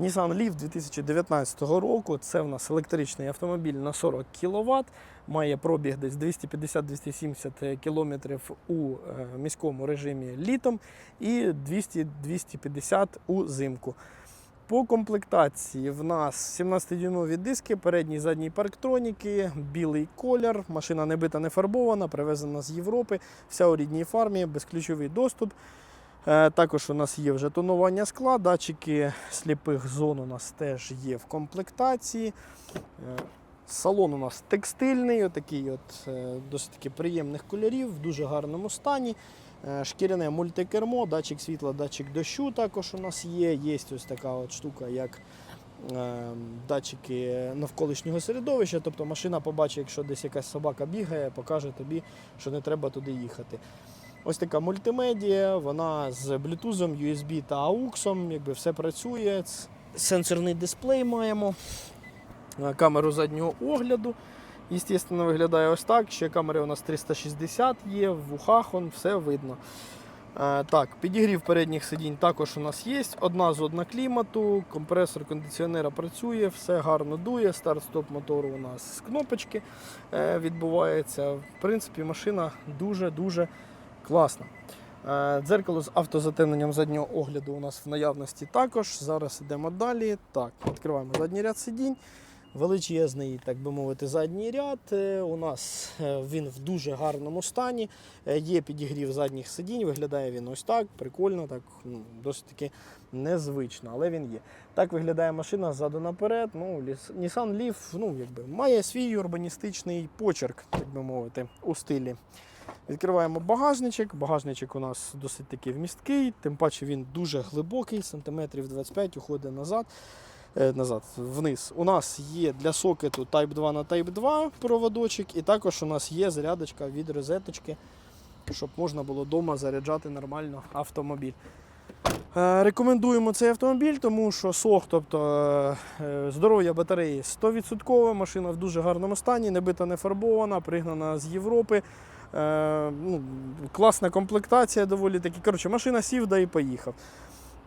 Nissan Leaf 2019 року. Це в нас електричний автомобіль на 40 кВт, має пробіг десь 250-270 км у е, міському режимі літом і 200-250 у зимку. По комплектації в нас 17-дюймові диски, передні і задні парктроніки, білий колір, машина не бита, не фарбована, привезена з Європи, вся у рідній фармі, безключовий доступ. Е, Також у нас є вже тонування скла, датчики сліпих зон у нас теж є в комплектації. Е, Салон у нас текстильний, отакий от, е, досить таки приємних кольорів, в дуже гарному стані. Шкіряне мультикермо, датчик світла, датчик дощу також у нас є. Є ось така от штука, як датчики навколишнього середовища. Тобто машина побачить, якщо десь якась собака бігає, покаже тобі, що не треба туди їхати. Ось така мультимедіа, вона з Bluetooth, USB та AUX, якби все працює. Сенсорний дисплей маємо, е, камеру заднього огляду. Естественно, виглядає ось так. Ще камери у нас 360 є, в вухах он, все видно. Е, так, підігрів передніх сидінь також у нас є. Одна зона клімату, компресор кондиціонера працює, все гарно дує. Старт-стоп мотору у нас з кнопочки е, відбувається. В принципі, машина дуже-дуже класна. Е, Дзеркало з автозатемненням заднього огляду у нас в наявності також. Зараз йдемо далі. Так, відкриваємо задній ряд сидінь. Величезний, так би мовити, задній ряд. Е, У нас е, він в дуже гарному стані. Е, Є підігрів задніх сидінь, виглядає він ось так, прикольно, так, ну, досить таки незвично, але він є. Так виглядає машина ззаду наперед. Ну, Nissan Leaf ну, якби, має свій урбаністичний почерк, так би мовити, у стилі. Відкриваємо багажничок. Багажничок у нас досить таки вмісткий, тим паче він дуже глибокий, сантиметрів 25 уходить назад. Е, назад, вниз. У нас є для сокету Type 2 на Type 2 проводочок, і також у нас є зарядочка від розеточки, щоб можна було вдома заряджати нормально автомобіль. Е, Рекомендуємо цей автомобіль, тому що сох, тобто е, здоров'я батареї 100%, машина в дуже гарному стані, не бита, не фарбована, пригнана з Європи. Ну, класна комплектація доволі таки. Коротше, машина сів да і поїхав.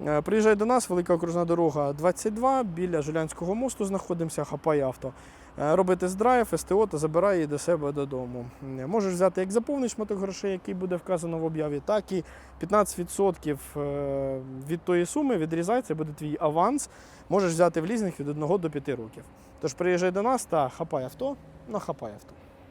Е, Приїжджай до нас, велика окружна дорога 22, біля Жилянського мосту знаходимося, хапай авто. Е, Роби тест-драйв, СТО та забирай її до себе додому. Е, Можеш взяти як за повний шматок грошей, який буде вказано в об'яві, так і 15% е, від тої суми відрізається, буде твій аванс. Можеш взяти в лізинг від 1 до 5 років. Тож приїжджай до нас та хапай авто на хапай авто.